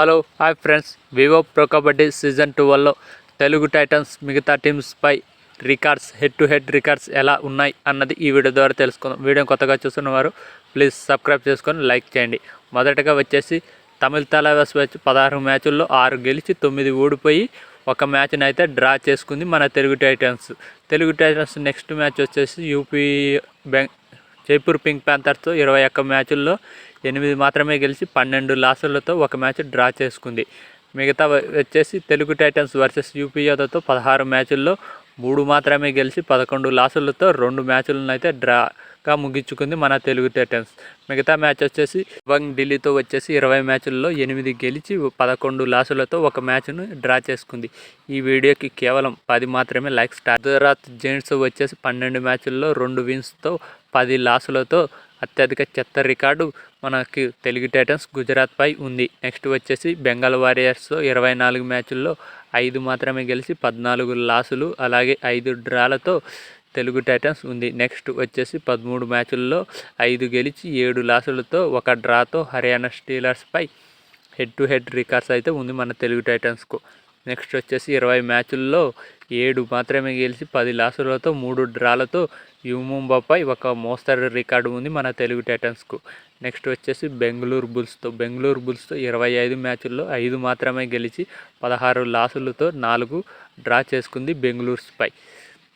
Hello hi friends. Vivo Pro Kabaddi season టూవల్లో Telugu Titans మిగతా టీమ్స్పై records head to head records ఎలా ఉన్నాయి అన్నది ఈ వీడియో ద్వారా తెలుసుకుందాం. వీడియో కొత్తగా చూస్తున్నవారు ప్లీజ్ సబ్స్క్రైబ్ చేసుకొని లైక్ చేయండి. మొదటగా వచ్చేసి తమిళ తలవాస్ వచ్చి పదహారు మ్యాచుల్లో ఆరు గెలిచి తొమ్మిది ఓడిపోయి ఒక మ్యాచ్ని అయితే డ్రా చేసుకుంది మన Telugu Titans. Telugu Titans next match వచ్చేసి యూపీ బెంగ్ జైపూర్ పింక్ ప్యాంథర్స్తో ఇరవై ఒక్క మ్యాచుల్లో ఎనిమిది మాత్రమే గెలిచి పన్నెండు లాసులతో ఒక మ్యాచ్ డ్రా చేసుకుంది. మిగతా వచ్చేసి తెలుగు టైటన్స్ వర్సెస్ యూపీ పదహారు మ్యాచుల్లో మూడు మాత్రమే గెలిచి పదకొండు లాసులతో రెండు మ్యాచ్లను అయితే డ్రాగా ముగించుకుంది మన తెలుగు టైటన్స్. మిగతా మ్యాచ్ వచ్చేసి వంగ్ ఢిల్లీతో వచ్చేసి ఇరవై మ్యాచ్ల్లో ఎనిమిది గెలిచి పదకొండు లాసులతో ఒక మ్యాచ్ను డ్రా చేసుకుంది. ఈ వీడియోకి కేవలం పది మాత్రమే లైక్ స్టార్ గుజరాత్ జెంట్స్ వచ్చేసి పన్నెండు మ్యాచుల్లో రెండు విన్స్తో పది లాసులతో అత్యధిక చెత్త రికార్డు మనకి తెలుగు టైటన్స్ గుజరాత్పై ఉంది. నెక్స్ట్ వచ్చేసి బెంగాల్ వారియర్స్ ఇరవై నాలుగు మ్యాచుల్లో ఐదు మాత్రమే గెలిచి పద్నాలుగు లాసులు అలాగే ఐదు డ్రాలతో తెలుగు టైటన్స్ ఉంది. నెక్స్ట్ వచ్చేసి పదమూడు మ్యాచుల్లో ఐదు గెలిచి ఏడు లాసులతో ఒక డ్రాతో హర్యానా స్టీలర్స్పై హెడ్ టు హెడ్ రికార్డ్స్ అయితే ఉంది మన తెలుగు టైటన్స్కు. నెక్స్ట్ వచ్చేసి ఇరవై మ్యాచుల్లో ఏడు మాత్రమే గెలిచి పది లాసులతో మూడు డ్రాలతో యుముంబాపై ఒక మోస్తరు రికార్డు ఉంది మన తెలుగు టైటన్స్కు. నెక్స్ట్ వచ్చేసి బెంగళూరు బుల్స్తో బెంగళూరు బుల్స్తో ఇరవై ఐదు మ్యాచుల్లో ఐదు మాత్రమే గెలిచి పదహారు లాసులతో నాలుగు డ్రా చేసుకుంది బెంగళూరుపై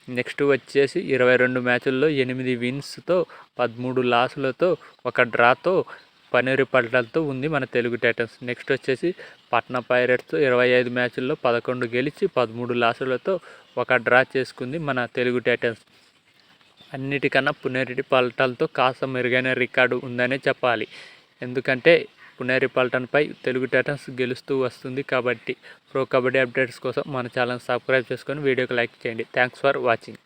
నెక్స్ట్ వచ్చేసి ఇరవై రెండు మ్యాచుల్లో ఎనిమిది విన్స్తో పదమూడు లాసులతో ఒక డ్రాతో పన్నీరు పల్టాలతో ఉంది మన తెలుగు టైటన్స్. నెక్స్ట్ వచ్చేసి పట్నా పైరేట్స్తో ఇరవై ఐదు మ్యాచ్ల్లో పదకొండు గెలిచి పదమూడు లాసులతో ఒక డ్రా చేసుకుంది మన తెలుగు టైటన్స్. అన్నిటికన్నా పునేరెడ్డి పల్టాలతో కాస్త మెరుగైన రికార్డు ఉందనే చెప్పాలి. ఎందుకంటే పునేరి పల్టన్పై తెలుగు టైటన్స్ గెలుస్తూ వస్తుంది కాబట్టి ప్రో కబడ్డీ అప్డేట్స్ కోసం మన ఛానల్ సబ్స్క్రైబ్ చేసుకొని వీడియోకి లైక్ చేయండి. Thanks for watching